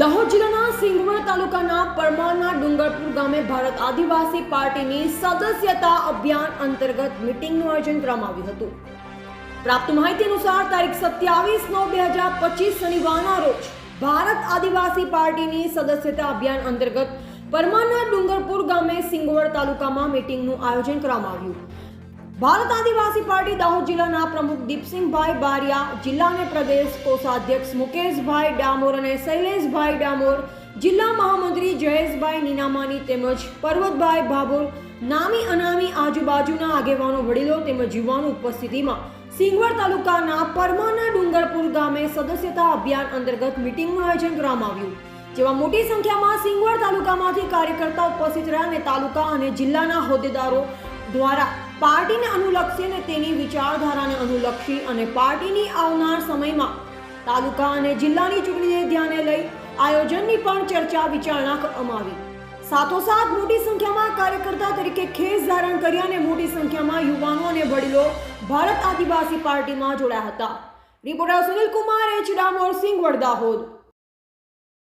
દાહોદ જિલ્લાના સિંગવણ તાલુકાના પરમારના ડુંગરપુર ગામે ભારત આદિવાસી પાર્ટીની સદસ્યતા અભિયાન અંતર્ગત મીટિંગનું આયોજન કરવામાં આવ્યું હતું. પ્રાપ્ત માહિતી અનુસાર તારીખ સત્યાવીસ નવ બે હજાર પચીસ શનિવારના રોજ ભારત આદિવાસી પાર્ટીની સદસ્યતા અભિયાન અંતર્ગત પરમારના ડુંગરપુર ગામે સિંગવડ તાલુકામાં મીટિંગનું આયોજન કરવામાં આવ્યું. ભારત આદિવાસી પાર્ટી દાહોદ જિલ્લાના પ્રમુખ દીપસિંહભાઈ બારિયા જિલ્લા અને પ્રદેશ કોષાધ્યક્ષ મુકેશભાઈ ડામોર અને શૈલેષભાઈ ડામોર, જિલ્લા મહામંત્રી જયેશભાઈ નીનામાની તેમજ પર્વતભાઈ ભાભોર, નામી અનામી આજુબાજુના આગેવાનો, વડીલો તેમજ યુવાનો ઉપસ્થિતિમાં સિંગવડ તાલુકાના પરમાના ડુંગરપુર ગામે સદસ્યતા અભિયાન અંતર્ગત મિટિંગનું આયોજન કરવામાં આવ્યું, જેમાં મોટી સંખ્યામાં સિંગવડ તાલુકામાંથી કાર્યકર્તા ઉપસ્થિત રહ્યા અને તાલુકા અને જિલ્લાના હોદ્દેદારો દ્વારા પાર્ટીને અનુલક્ષી અને તેની વિચારધારાને અનુલક્ષી અને પાર્ટીની આવનાર સમયમાં તાલુકા અને જિલ્લાની ચૂંટણીને ધ્યાને લઈ આયોજનની પણ ચર્ચા વિચારણા કરવામાં આવી. સાથોસાથ મોટી સંખ્યામાં કાર્યકર્તા તરીકે ખેસ ધારણ કરી અને મોટી સંખ્યામાં યુવાનો અને વડીલો ભારત આદિવાસી પાર્ટીમાં જોડાયા હતા. Reporter Sunil Kumar H. Damor Singh વડદાહોદ.